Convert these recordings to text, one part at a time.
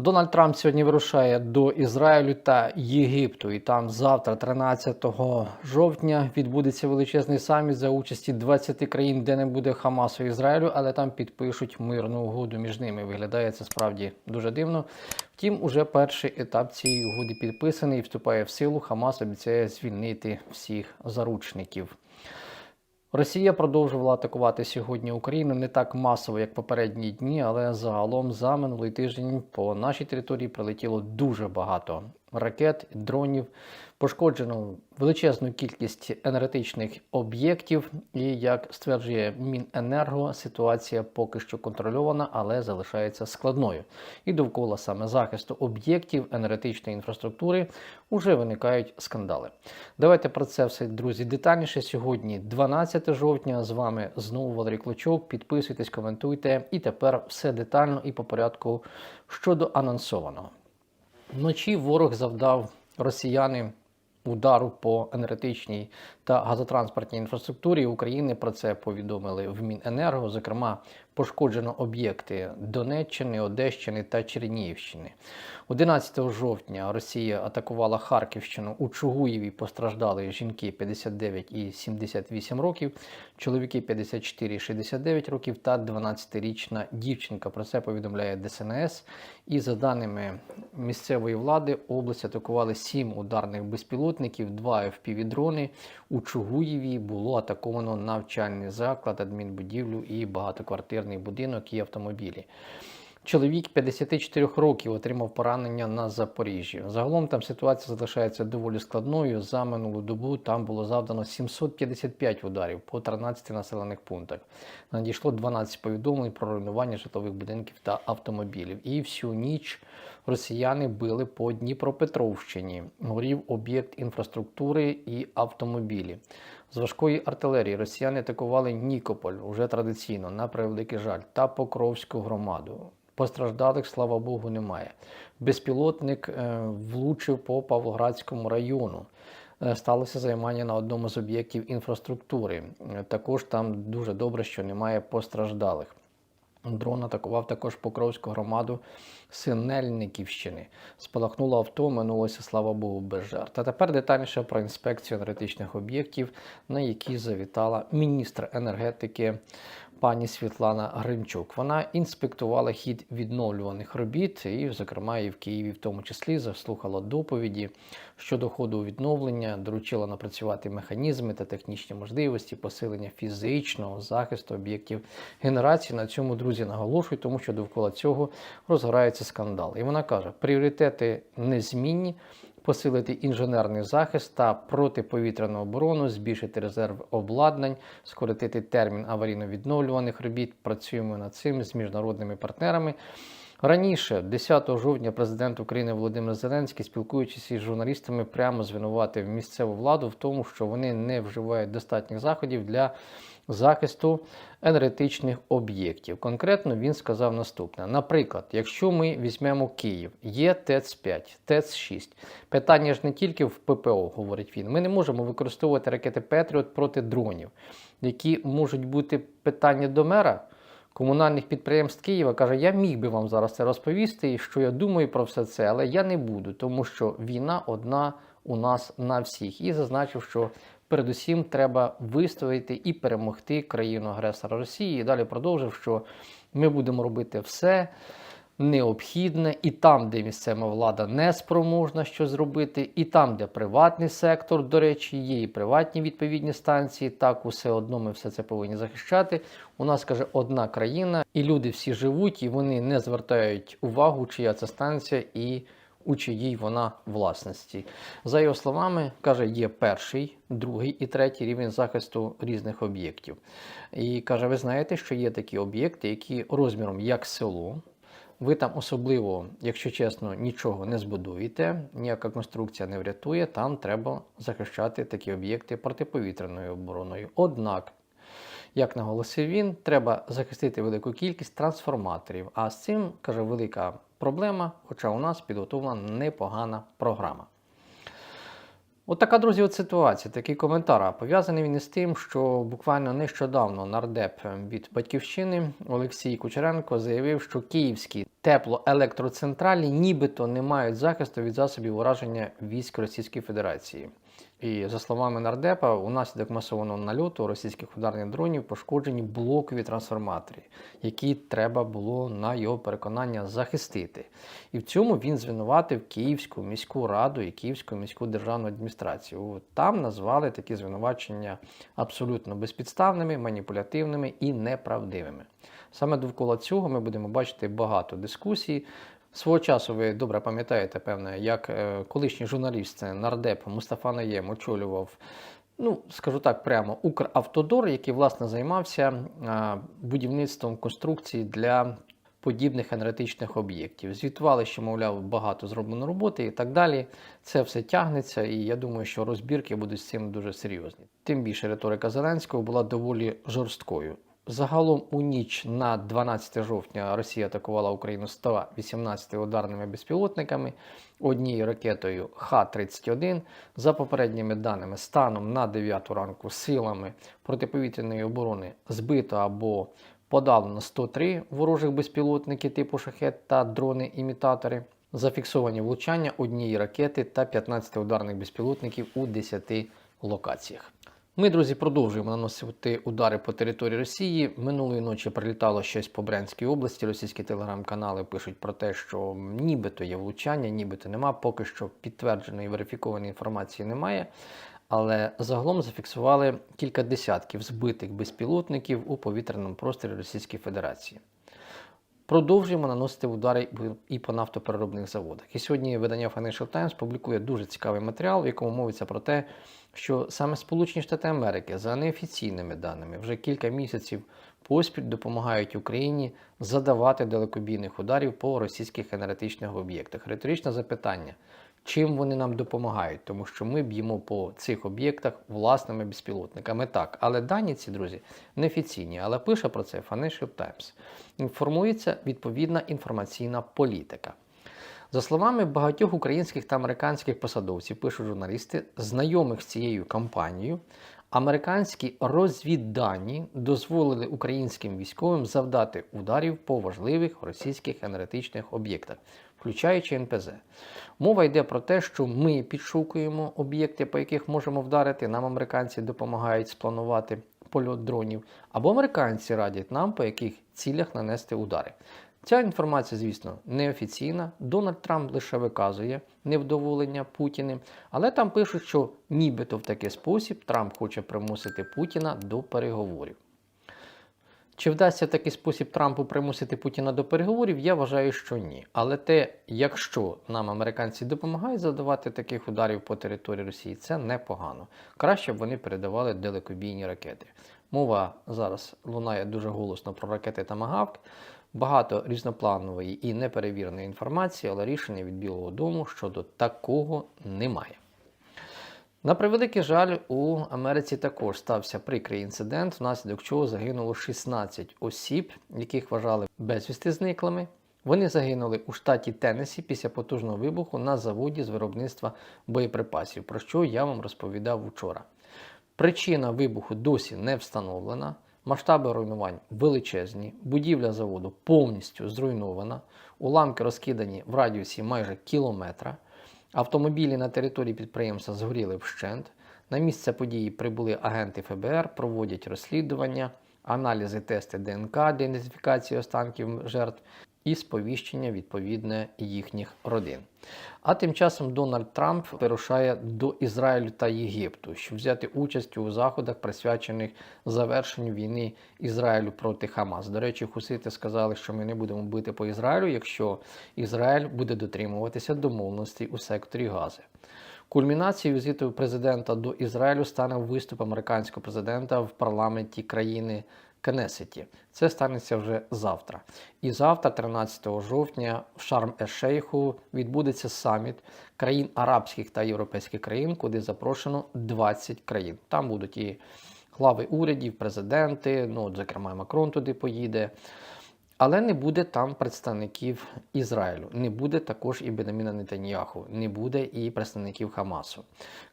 Дональд Трамп сьогодні вирушає до Ізраїлю та Єгипту. І там завтра, 13 жовтня, відбудеться величезний саміт за участі 20 країн, де не буде Хамасу Ізраїлю, але там підпишуть мирну угоду між ними. Виглядає це справді дуже дивно. Втім, уже перший етап цієї угоди підписаний і вступає в силу. Хамас обіцяє звільнити всіх заручників. Росія продовжувала атакувати сьогодні Україну не так масово, як попередні дні, але загалом за минулий тиждень по нашій території прилетіло дуже багато ракет, дронів. Пошкоджено величезну кількість енергетичних об'єктів, і як стверджує Міненерго, ситуація поки що контрольована, але залишається складною. І довкола саме захисту об'єктів енергетичної інфраструктури вже виникають скандали. Давайте про це все, друзі, детальніше. Сьогодні 12 жовтня. З вами знову Валерій Клочок. Підписуйтесь, коментуйте. І тепер все детально і по порядку щодо анонсованого. Вночі ворог завдав росіяни удару по енергетичній та газотранспортній інфраструктурі України. Про це повідомили в Міненерго. Зокрема, пошкоджено об'єкти Донеччини, Одещини та Чернігівщини. 11 жовтня Росія атакувала Харківщину. У Чугуєві постраждали жінки 59 і 78 років, чоловіки 54 і 69 років та 12-річна дівчинка. Про це повідомляє ДСНС. І за даними місцевої влади, область атакували 7 ударних безпілотників, 2 FPV-дрони. У Чугуєві було атаковано навчальний заклад, адмінбудівлю і багатоквартирний будинок і автомобілі. Чоловік 54 років отримав поранення на Запоріжжі. Загалом там ситуація залишається доволі складною. За минулу добу там було завдано 755 ударів по 13 населених пунктах. Надійшло 12 повідомлень про руйнування житлових будинків та автомобілів. І всю ніч росіяни били по Дніпропетровщині. Горів об'єкт інфраструктури і автомобілі. З важкої артилерії росіяни атакували Нікополь уже традиційно, на превеликий жаль, та Покровську громаду. Постраждалих, слава Богу, немає. Безпілотник е, влучив по Павлоградському району. Е, Сталося займання на одному з об'єктів інфраструктури. Е, Також там дуже добре, що немає постраждалих. Дрон атакував також Покровську громаду Синельниківщини. Спалахнуло авто, минулося, слава Богу, без жертв. А тепер детальніше про інспекцію енергетичних об'єктів, на які завітала міністр енергетики пані Світлана Гринчук. Вона інспектувала хід відновлюваних робіт, і, зокрема, і в Києві, в тому числі, заслухала доповіді щодо ходу відновлення, доручила напрацювати механізми та технічні можливості, посилення фізичного захисту об'єктів генерації. На цьому друзі наголошують, тому що довкола цього розгорається скандал. І вона каже: пріоритети незмінні. Посилити інженерний захист та протиповітряну оборону, збільшити резерв обладнань, скоротити термін аварійно-відновлюваних робіт. Працюємо над цим з міжнародними партнерами. Раніше, 10 жовтня, президент України Володимир Зеленський, спілкуючись із журналістами, прямо звинуватив місцеву владу в тому, що вони не вживають достатніх заходів для захисту енергетичних об'єктів. Конкретно він сказав наступне: наприклад, якщо ми візьмемо Київ, є ТЕЦ-5, ТЕЦ-6. Питання ж не тільки в ППО, говорить він. Ми не можемо використовувати ракети Петріот проти дронів, які можуть бути питання до мера. Комунальних підприємств Києва каже, я міг би вам зараз це розповісти, і що я думаю про все це, але я не буду, тому що війна одна у нас на всіх. І зазначив, що передусім треба вистояти і перемогти країну-агресора Росії. І далі продовжив, що ми будемо робити все необхідне і там, де місцева влада не спроможна що зробити, і там, де приватний сектор, до речі, є і приватні відповідні станції. Так, усе одно ми все це повинні захищати. У нас каже одна країна, і люди всі живуть, і вони не звертають увагу, чия це станція і у чиїй вона власності. За його словами, каже, є перший, другий і третій рівень захисту різних об'єктів. І каже, ви знаєте, що є такі об'єкти, які розміром як село. Ви там особливо, якщо чесно, нічого не збудуєте, ніяка конструкція не врятує, там треба захищати такі об'єкти протиповітряною обороною. Однак, як наголосив він, треба захистити велику кількість трансформаторів. А з цим каже велика проблема, хоча у нас підготовлена непогана програма. От друзі, от ситуація, такий коментар. Пов'язаний він із тим, що буквально нещодавно нардеп від батьківщини Олексій Кучеренко заявив, що київські теплоелектроцентралі нібито не мають захисту від засобів ураження військ Російської Федерації. І за словами нардепа, унаслідок масованого нальоту російських ударних дронів пошкоджені блокові трансформатори, які треба було на його переконання захистити. І в цьому він звинуватив Київську міську раду і Київську міську державну адміністрацію. Там назвали такі звинувачення абсолютно безпідставними, маніпулятивними і неправдивими. Саме довкола цього ми будемо бачити багато дискусій. Свого часу ви добре пам'ятаєте, певне, як е, колишній журналіст нардеп Мустафа Наєм очолював, ну скажу так, прямо Укравтодор, який власне займався е, будівництвом конструкцій для подібних енергетичних об'єктів. Звітували, що, мовляв, багато зроблено роботи і так далі. Це все тягнеться, і я думаю, що розбірки будуть з цим дуже серйозні. Тим більше риторика Зеленського була доволі жорсткою. Загалом у ніч на 12 жовтня Росія атакувала Україну 118 ударними безпілотниками, однією ракетою Х-31. За попередніми даними, станом на 9 ранку силами протиповітряної оборони збито або подалено 103 ворожих безпілотники типу шахет та дрони-імітатори. Зафіксовані влучання однієї ракети та 15 ударних безпілотників у 10 локаціях. Ми, друзі, продовжуємо наносити удари по території Росії. Минулої ночі прилітало щось по Брянській області. Російські телеграм-канали пишуть про те, що нібито є влучання, нібито нема. Поки що підтвердженої верифікованої інформації немає. Але загалом зафіксували кілька десятків збитих безпілотників у повітряному просторі Російської Федерації. Продовжуємо наносити удари і по нафтопереробних заводах. І сьогодні видання Financial Times публікує дуже цікавий матеріал, в якому мовиться про те, що саме Сполучені Штати Америки за неофіційними даними вже кілька місяців поспіль допомагають Україні задавати далекобійних ударів по російських енергетичних об'єктах. Риторичне запитання. Чим вони нам допомагають, тому що ми б'ємо по цих об'єктах власними безпілотниками. Так, але дані ці друзі неофіційні, але пише про це Financial Times. Інформується відповідна інформаційна політика. За словами багатьох українських та американських посадовців, пишуть журналісти, знайомих з цією кампанією, американські розвіддані дозволили українським військовим завдати ударів по важливих російських енергетичних об'єктах, включаючи НПЗ. Мова йде про те, що ми підшукуємо об'єкти, по яких можемо вдарити. Нам американці допомагають спланувати польот дронів, або американці радять нам, по яких цілях нанести удари. Ця інформація, звісно, неофіційна. Дональд Трамп лише виказує невдоволення Путіним, але там пишуть, що нібито в такий спосіб Трамп хоче примусити Путіна до переговорів. Чи вдасться в такий спосіб Трампу примусити Путіна до переговорів, я вважаю, що ні. Але те, якщо нам американці допомагають задавати таких ударів по території Росії, це непогано. Краще б вони передавали далекобійні ракети. Мова зараз лунає дуже голосно про ракети Тамагавк. Багато різнопланової і неперевіреної інформації, але рішення від Білого Дому щодо такого немає. На превеликий жаль, у Америці також стався прикрий інцидент, внаслідок чого загинуло 16 осіб, яких вважали безвісти зниклими. Вони загинули у штаті Теннесі після потужного вибуху на заводі з виробництва боєприпасів, про що я вам розповідав вчора. Причина вибуху досі не встановлена. Масштаби руйнувань величезні, будівля заводу повністю зруйнована, уламки розкидані в радіусі майже кілометра. Автомобілі на території підприємства згоріли вщент. На місце події прибули агенти ФБР, проводять розслідування, аналізи, тести ДНК для ідентифікації останків жертв і сповіщення відповідне їхніх родин. А тим часом Дональд Трамп вирушає до Ізраїлю та Єгипту, щоб взяти участь у заходах, присвячених завершенню війни Ізраїлю проти Хамас. До речі, хусити сказали, що ми не будемо бити по Ізраїлю, якщо Ізраїль буде дотримуватися домовленостей у секторі Гази. Кульмінацією візиту президента до Ізраїлю стане виступ американського президента в парламенті країни Кнесеті. Це станеться вже завтра. І завтра, 13 жовтня, в Шарм-Еш-Шейху відбудеться саміт країн арабських та європейських країн, куди запрошено 20 країн. Там будуть і глави урядів, президенти, ну, зокрема, Макрон туди поїде. Але не буде там представників Ізраїлю, не буде також і Бенаміна Нетаньяху, не буде і представників Хамасу.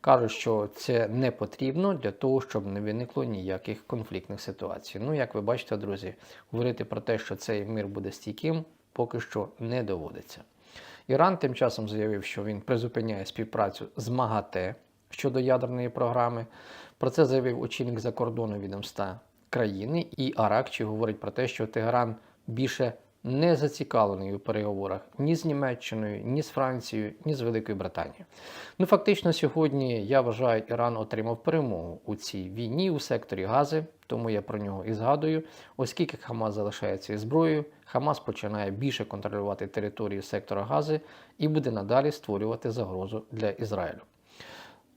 Кажуть, що це не потрібно для того, щоб не виникло ніяких конфліктних ситуацій. Ну, як ви бачите, друзі, говорити про те, що цей мир буде стійким, поки що не доводиться. Іран тим часом заявив, що він призупиняє співпрацю з МАГАТЕ щодо ядерної програми. Про це заявив очільник закордону відомства країни. І Аракчі говорить про те, що Тегеран більше не зацікавлений у переговорах ні з Німеччиною, ні з Францією, ні з Великою Британією. Ну фактично, сьогодні я вважаю, Іран отримав перемогу у цій війні у секторі Гази, тому я про нього і згадую. Оскільки Хамас залишається із зброєю, Хамас починає більше контролювати територію сектора Гази і буде надалі створювати загрозу для Ізраїлю.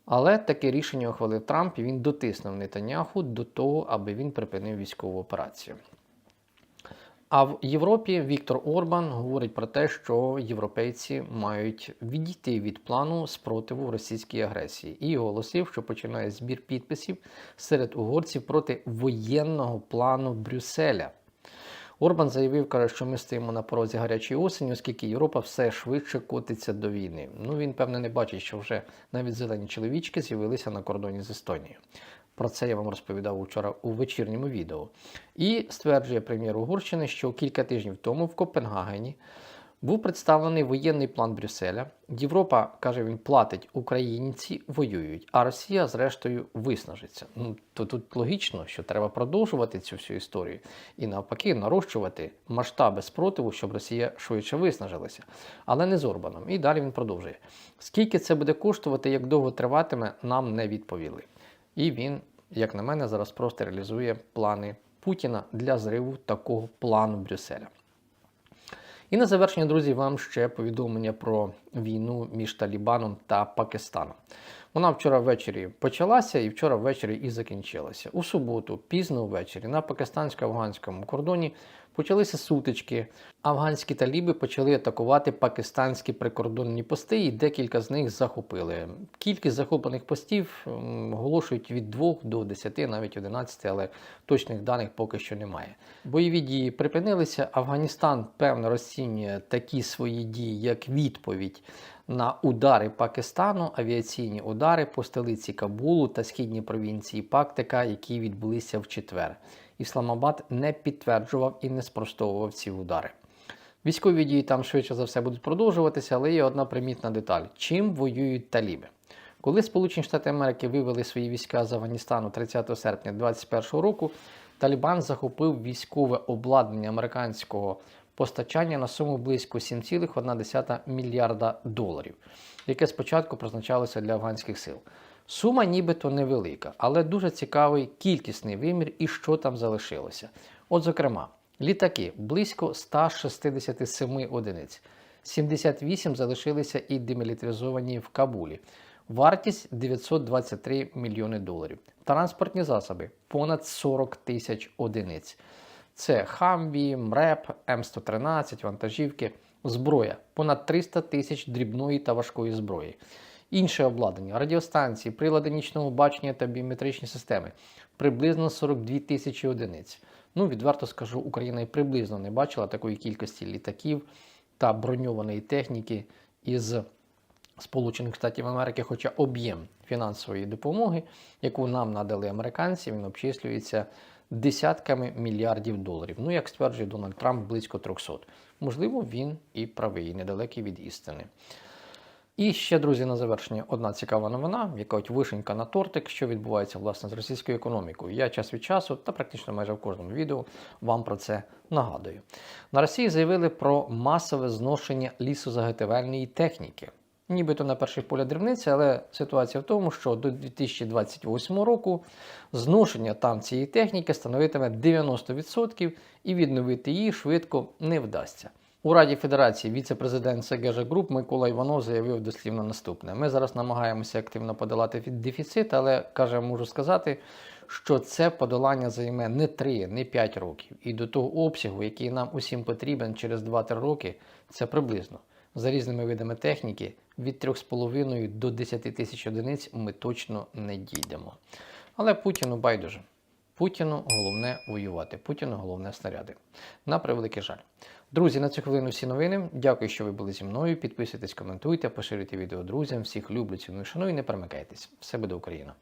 Але таке рішення ухвалив Трамп і він дотиснув Нетаняху до того, аби він припинив військову операцію. А в Європі Віктор Орбан говорить про те, що європейці мають відійти від плану спротиву російській агресії, і оголосив, що починає збір підписів серед угорців проти воєнного плану Брюсселя. Орбан заявив, каже, що ми стоїмо на порозі гарячої осені, оскільки Європа все швидше котиться до війни. Ну він певне не бачить, що вже навіть зелені чоловічки з'явилися на кордоні з Естонією. Про це я вам розповідав вчора у вечірньому відео. І стверджує прем'єр Угорщини, що кілька тижнів тому в Копенгагені був представлений воєнний план Брюсселя. Європа, каже він, платить, українці воюють, а Росія, зрештою, виснажиться. Ну то тут логічно, що треба продовжувати цю всю історію і навпаки нарощувати масштаби спротиву, щоб Росія швидше виснажилася. Але не з Орбаном. І далі він продовжує. Скільки це буде коштувати, як довго триватиме, нам не відповіли. І він, як на мене, зараз просто реалізує плани Путіна для зриву такого плану Брюсселя. І на завершення, друзі, вам ще повідомлення про війну між Талібаном та Пакистаном. Вона вчора ввечері почалася і вчора ввечері і закінчилася. У суботу, пізно ввечері, на пакистансько-афганському кордоні почалися сутички. Афганські таліби почали атакувати пакистанські прикордонні пости, і декілька з них захопили. Кількість захоплених постів оголошують від 2 до 10, навіть 11, але точних даних поки що немає. Бойові дії припинилися. Афганістан певно розцінює такі свої дії як відповідь на удари Пакистану, авіаційні удари по столиці Кабулу та східній провінції Пактика, які відбулися в четвер. Ісламабад не підтверджував і не спростовував ці удари. Військові дії там швидше за все будуть продовжуватися, але є одна примітна деталь: чим воюють таліби? Коли Сполучені Штати Америки вивели свої війська з Афганістану 30 серпня 2021 року, Талібан захопив військове обладнання американського постачання на суму близько 7,1 мільярда доларів, яке спочатку призначалося для афганських сил. Сума нібито невелика, але дуже цікавий кількісний вимір і що там залишилося. От, зокрема, літаки близько 167 одиниць, 78 залишилися і демілітаризовані в Кабулі. Вартість 923 мільйони доларів. Транспортні засоби понад 40 тисяч одиниць. Це Хамві, МРЕП, М113, вантажівки, зброя, понад 300 тисяч дрібної та важкої зброї. Інше обладнання, радіостанції, прилади нічного бачення та біометричні системи приблизно 42 тисячі одиниць. Ну, відверто скажу, Україна і приблизно не бачила такої кількості літаків та броньованої техніки із Сполучених Штатів Америки, хоча об'єм фінансової допомоги, яку нам надали американці, він обчислюється десятками мільярдів доларів. Ну, як стверджує Дональд Трамп, близько 300. Можливо, він і правий, недалекий від істини. І ще, друзі, на завершення одна цікава новина, яка от вишенька на тортик, що відбувається власне з російською економікою. Я час від часу та практично майже в кожному відео вам про це нагадую. На Росії заявили про масове зношення лісозаготівельної техніки. Нібито на перший поля дрібниці, але ситуація в тому, що до 2028 року зношення там цієї техніки становитиме 90% і відновити її швидко не вдасться. У Раді Федерації віце-президент Сегежа Груп Микола Іванов заявив дослівно наступне: ми зараз намагаємося активно подолати дефіцит, але каже, можу сказати, що це подолання займе не 3, не 5 років. І до того обсягу, який нам усім потрібен через 2-3 роки, це приблизно. За різними видами техніки від 3,5 до 10 тисяч одиниць ми точно не дійдемо. Але Путіну байдуже. Путіну головне воювати. Путіну головне снаряди. На превеликий жаль. Друзі, на цю хвилину всі новини. Дякую, що ви були зі мною. Підписуйтесь, коментуйте, поширюйте відео друзям. Всіх люблю, ціную, шаную. Не перемикайтесь. Все буде Україна.